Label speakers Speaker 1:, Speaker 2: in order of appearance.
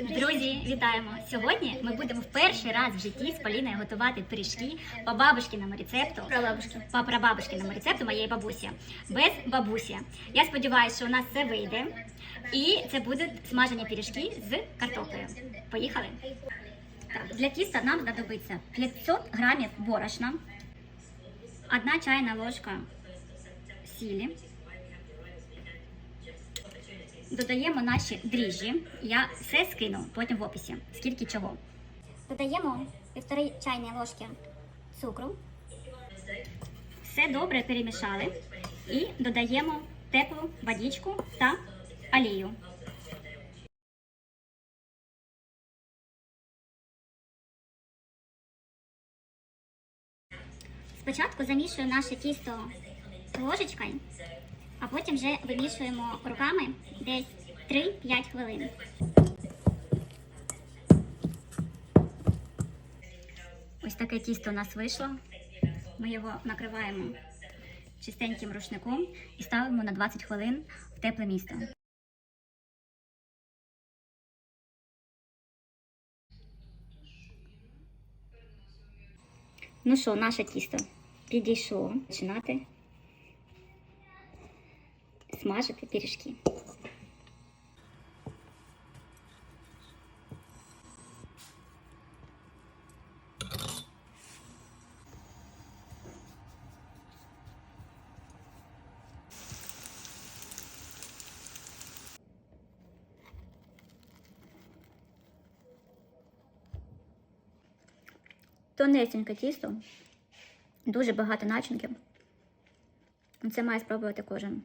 Speaker 1: Друзі, вітаємо! Сьогодні ми будемо в перший раз в житті з Поліною готувати пиріжки по бабушкиному рецепту.
Speaker 2: Прабабушки.
Speaker 1: По прабабушкиному рецепту моєї бабусі. Без бабусі. Я сподіваюся, що у нас це вийде. І це будуть смажені пиріжки з картоплею. Поїхали! Так, для тіста нам знадобиться 500 грамів борошна, одна чайна ложка сілі. Додаємо наші дріжджі. Я все скину потім в описі. Скільки чого. Додаємо півтори чайні ложки цукру. Все добре перемішали і додаємо теплу водичку та олію. Спочатку замішую наше тісто ложечкою, а потім вже вимішуємо руками десь 3-5 хвилин. Ось таке тісто у нас вийшло. Ми його накриваємо чистеньким рушником і ставимо на 20 хвилин в тепле місце. Ну що, наше тісто підійшло починати смажити пиріжки. Тонесеньке тісто, дуже багато начинки. Це має спробувати кожен.